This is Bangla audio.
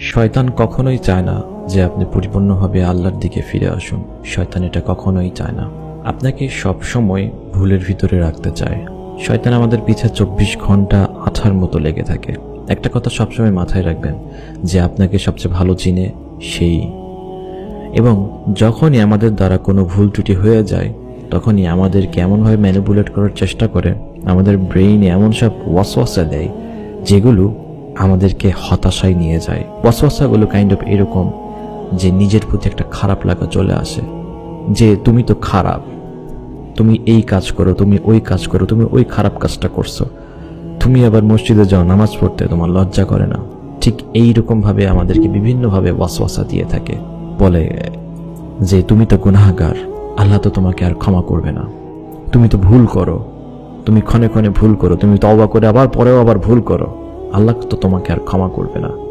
শয়তান কখনোই চায় না যে আপনি পরিপূর্ণভাবে আল্লাহর দিকে ফিরে আসুন। শয়তান এটা কখনোই চায় না। আপনাকে সব সময় ভুলের ভিতরে রাখতে চায়। শয়তান আমাদের পিছে চব্বিশ ঘণ্টা আঠার মতো লেগে থাকে। একটা কথা সবসময় মাথায় রাখবেন, যে আপনাকে সবচেয়ে ভালো চিনে সেই। এবং যখনই আমাদের দ্বারা কোনো ভুল ত্রুটি হয়ে যায়, তখনই আমাদেরকে এমনভাবে ম্যানিপুলেট করার চেষ্টা করে, আমাদের ব্রেইনে এমন সব ওয়াসওয়াসা দেয়, যেগুলো আমাদেরকে হতাশায় নিয়ে যায়। ওয়াসওয়াসাগুলো কাইন্ড অফ এরকম যে নিজের প্রতি একটা খারাপ লাগা চলে আসে। যে তুমি তো খারাপ। তুমি এই কাজ করো, তুমি ওই কাজ করো, তুমি ওই খারাপ কাজটা করছ। তুমি আবার মসজিদে যাও, নামাজ পড়তে, তোমার লজ্জা করে না। ঠিক এই ভাবে আমাদেরকে বিভিন্নভাবে ওয়াসওয়াসা দিয়ে থাকে। বলে যে, তুমি তো গুনাহগার। আল্লাহ তো তোমাকে আর ক্ষমা করবে না। তুমি তো ভুল করো। তুমি ক্ষণে ক্ষণে ভুল করো। তুমি তওবা করে আবার পরেও আবার ভুল করো। আল্লাহ তো তোমাকে আর ক্ষমা করবে না।